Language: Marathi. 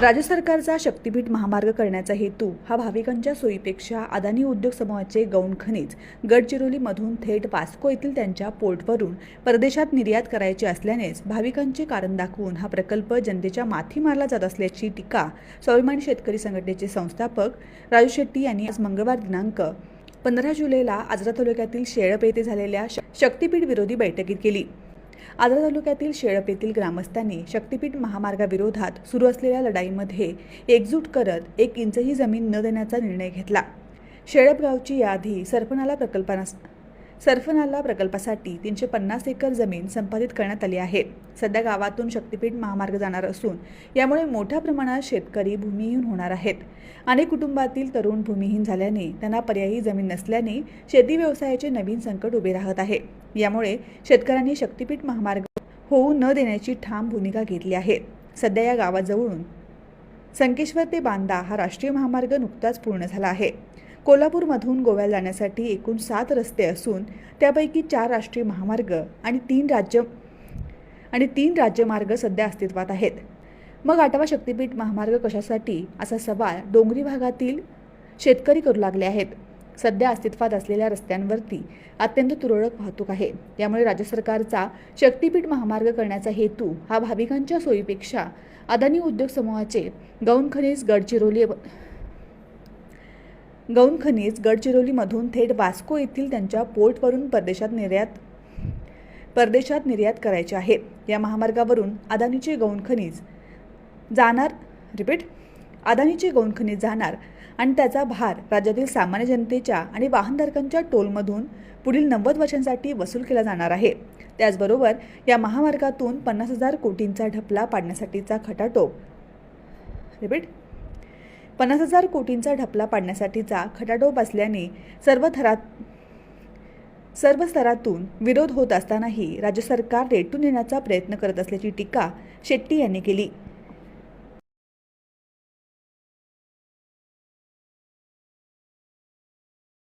राज्य सरकारचा शक्तीपीठ महामार्ग करण्याचा हेतू हा भाविकांच्या सोयीपेक्षा अदानी उद्योग समूहाचे गौण खनिज गडचिरोलीमधून थेट वास्को येथील त्यांच्या पोर्टवरून परदेशात निर्यात करायचे असल्यानेच भाविकांचे कारण दाखवून हा प्रकल्प जनतेच्या माथी मारला जात असल्याची टीका स्वाभिमानी शेतकरी संघटनेचे संस्थापक राजू शेट्टी यांनी आज मंगळवार दिनांक पंधरा जुलैला आजरा तालुक्यातील शेळप येथे झालेल्या श- शक्तीपीठ विरोधी बैठकीत केली. आजरा तालुक्यातील शेळप येथील ग्रामस्थांनी शक्तीपीठ महामार्गाविरोधात सुरू असलेल्या लढाईमध्ये एकजूट करत एक इंचही जमीन न देण्याचा निर्णय घेतला. शेळप गावची याआधी सरपणाला प्रकल्पाना सरफनाला प्रकल्पासाठी तीनशे पन्नास एकर जमीन संपादित करण्यात आली आहे. सध्या गावातून शक्तीपीठ महामार्ग जाणार असून यामुळे मोठ्या प्रमाणात शेतकरी भूमिहीन होणार आहेत. अनेक कुटुंबातील तरुण भूमिहीन झाल्याने त्यांना पर्यायी जमीन नसल्याने शेती व्यवसायाचे नवीन संकट उभे राहत आहे. यामुळे शेतकऱ्यांनी शक्तीपीठ महामार्ग होऊ न देण्याची ठाम भूमिका घेतली आहे. सध्या या गावाजवळून संकेश्वर ते बांदा हा राष्ट्रीय महामार्ग नुकताच पूर्ण झाला आहे. कोल्हापूरमधून गोव्याला जाण्यासाठी एकूण सात रस्ते असून त्यापैकी चार राष्ट्रीय महामार्ग आणि तीन राज्य आणि तीन राज्यमार्ग सध्या अस्तित्वात आहेत. मग आठवा शक्तीपीठ महामार्ग कशासाठी? असा सवाल डोंगरी भागातील शेतकरी करू लागले आहेत. सध्या अस्तित्वात असलेल्या रस्त्यांवरती अत्यंत तुरळक वाहतूक आहे. त्यामुळे राज्य सरकारचा शक्तीपीठ महामार्ग करण्याचा हेतू हा भाविकांच्या सोयीपेक्षा अदानी उद्योग समूहाचे गौण खनिज गडचिरोली गौण खनिज गडचिरोलीमधून थेट वास्को येथील त्यांच्या पोर्टवरून परदेशात निर्यात परदेशात निर्यात करायचे आहे. या महामार्गावरून अदानीचे गौण खनिज जाणार रिपीट अदानीचे गौण खनिज जाणार आणि त्याचा भार राज्यातील सामान्य जनतेच्या आणि वाहनधारकांच्या टोलमधून पुढील नव्वद वर्षांसाठी वसूल केला जाणार आहे. त्याचबरोबर या महामार्गातून पन्नास हजार कोटींचा ढपला पाडण्यासाठीचा खटाटोप. रिपीट पन्नास हजार कोटींचा ढपला पाडण्यासाठीचा खटाटोप असल्याने सर्व थरात सर्व स्तरातून विरोध होत असतानाही राज्य सरकार रेटून येण्याचा प्रयत्न करत असल्याची टीका शेट्टी यांनी केली.